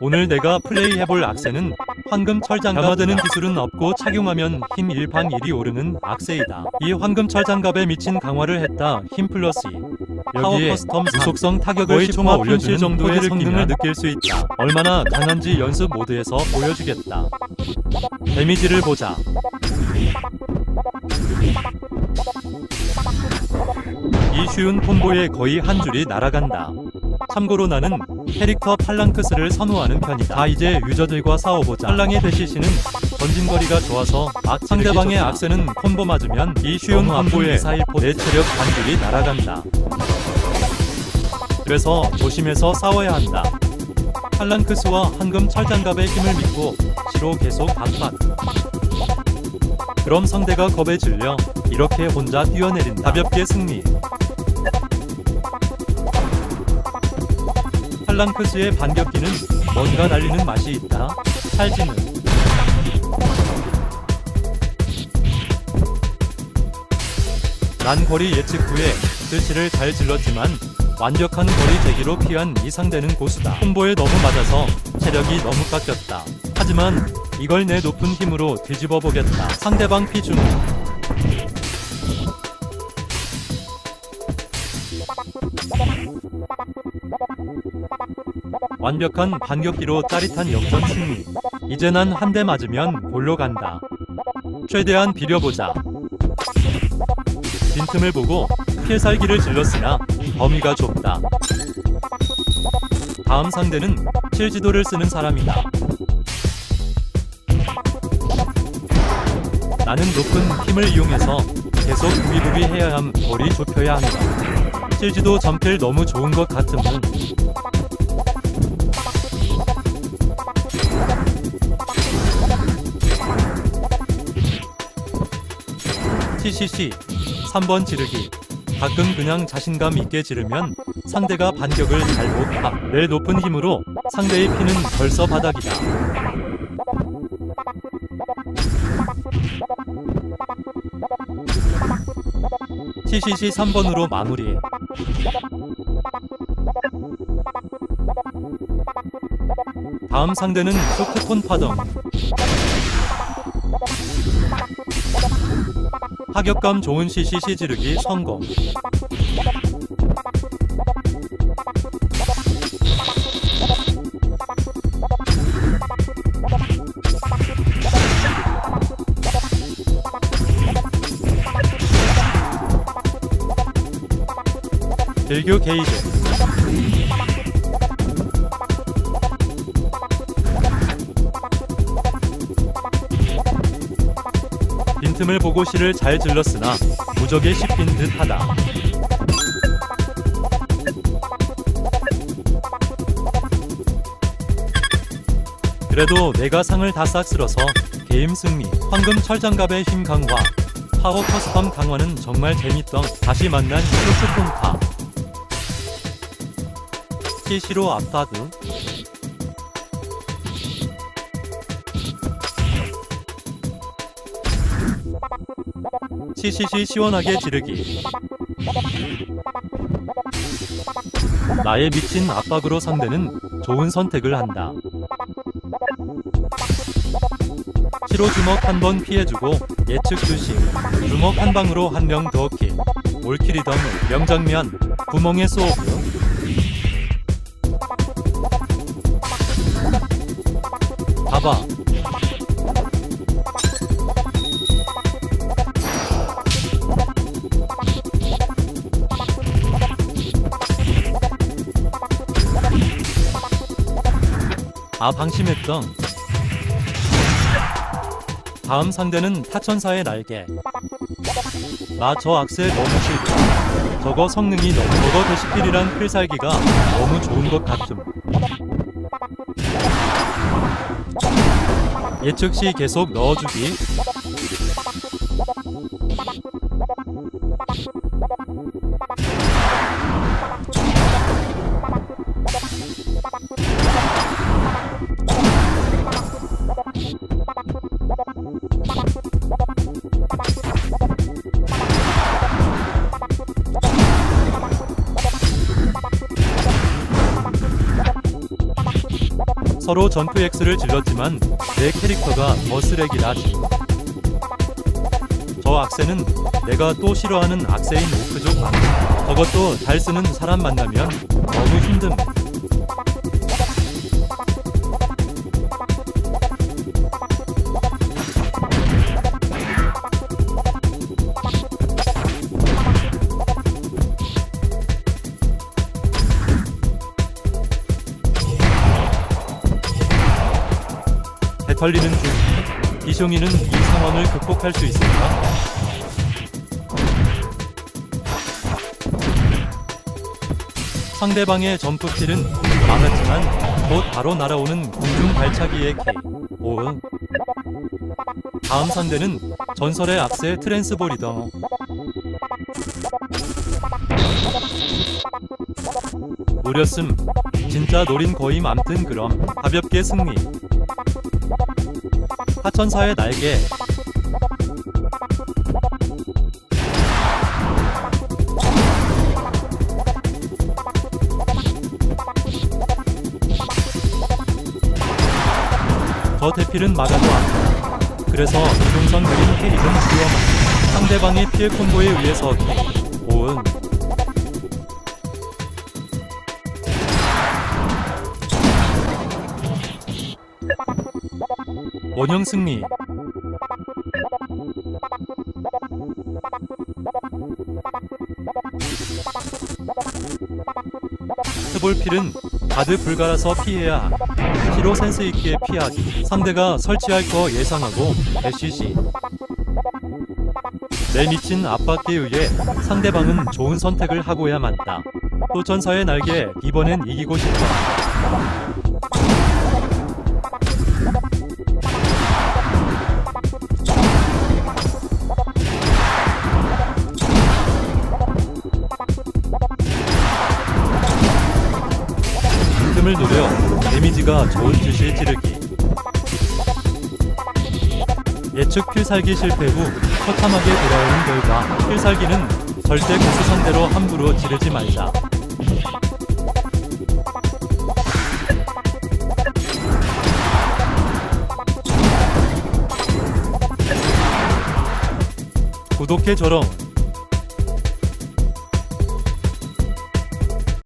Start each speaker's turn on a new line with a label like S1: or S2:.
S1: 오늘 내가 플레이해볼 악세는 황금 철장갑 감아드는 기술은 없고 착용하면 힘 1판 1이 오르는 악세이다. 이 황금 철장갑에 미친 강화를 했다. 힘 플러스 2. 여기에 커스텀 무속성 타격을
S2: 거의
S1: 10화
S2: 총합
S1: 올려주는
S2: 정도의 성능을
S1: 느낄 수 있다. 얼마나 강한지 연습 모드에서 보여주겠다. 데미지를 보자. 이 쉬운 콤보에 거의 한 줄이 날아간다. 참고로 나는 캐릭터 팔랑크스를 선호하는 편이다. 다 이제 유저들과 싸워보자. 팔랑의 대시시는 전진거리가 좋아서 악 상대방의 악세는 콤보 맞으면 이 쉬운
S2: 너무 아픈
S1: 콤보에
S2: 미사일
S1: 내 체력 반줄이 날아간다. 그래서 조심해서 싸워야 한다. 팔랑크스와 황금 철장갑의 힘을 믿고 시로 계속 박박. 그럼 상대가 겁에 질려 이렇게 혼자 뛰어내린다. 가볍게 승리. 팔랑크스의 반격기는 뭔가 날리는 맛이 있다. 찰지는. 난 거리 예측 후에 뜻이를 잘 질렀지만 완벽한 거리 제기로 피한 이 상대는 고수다. 콤보에 너무 맞아서 체력이 너무 깎였다. 하지만 이걸 내 높은 힘으로 뒤집어 보겠다. 상대방 피중. 완벽한 반격기로 짜릿한 역전 승리. 이제 난 한 대 맞으면 골로 간다. 최대한 비려보자. 빈틈을 보고 필살기를 질렀으나 범위가 좁다. 다음 상대는 칠지도를 쓰는 사람이다. 나는 높은 힘을 이용해서 계속 부비부비 해야 함 거리 좁혀야 한다. 칠지도 전필 너무 좋은 것 같음은 TCC 3번 지르기. 가끔 그냥 자신감 있게 지르면 상대가 반격을 잘 못 함 내 높은 힘으로 상대의 피는 벌써 바닥이다. TCC 3번으로 마무리 다음 상대는 소크톤 파동 타격감 좋은 CCC 지르기 성공. 들교 게이드 틈을 보고 실을 잘 질렀으나 무적에 씹힌 듯하다. 그래도 내가 상을 다 싹 쓸어서 게임 승리. 황금 철장갑의 힘 강화. 파워 커스텀 강화는 정말 재밌던 다시 만난 쇼츠폰타. CC로 압다드. CCC 시원하게 지르기. 나의 미친 압박으로 상대는 좋은 선택을 한다. 시로 주먹 한 번 피해주고 예측 주심. 주먹 한 방으로 한 명 더 킬. 올킬이던 명장면. 구멍에 쏘고. 봐봐. 아 방심했던. 다음 상대는 타천사의 날개. 나 저 악셀 너무 싫다. 저거 성능이 너무 저거 대시필이란 필살기가 너무 좋은 것 같음. 예측 시 계속 넣어주기 서로 전투 X를 질렀지만 내 캐릭터가 더 쓰레기라지. 저 악세는 내가 또 싫어하는 악세인 오크족 만 저것도 잘 쓰는 사람 만나면 너무 힘듦. 배털리는 중 이숑이는 이 상황을 극복할 수 있을까? 상대방의 점프킬은 막았지만 곧 바로 날아오는 공중 발차기의 K. 오응. 다음 상대는 전설의 악세 트랜스보리더. 노렸음. 진짜 노린 거임 암튼 그럼 가볍게 승리. 하천사의 날개. 저 대필은 안다. 그래서 이동선 그린 캐릭은 위험한 상대방의 피해 콤보에 의해서 오은 원형 승리. 스볼필은 가드 불가라서 피해야 함. 피로 센스 있게 피하기. 상대가 설치할 거 예상하고 대시시. 내 미친 압박에 의해 상대방은 좋은 선택을 하고야 만다. 또 전사의 날개 이번엔 이기고 싶다 틈을 노려 데미지가 좋은 짓을 찌르기. 예측 필살기 실패 후 허참하게 돌아오는 결과 필살기는 절대 고수 상대로 함부로 지르지 말자. 구독해 줘롱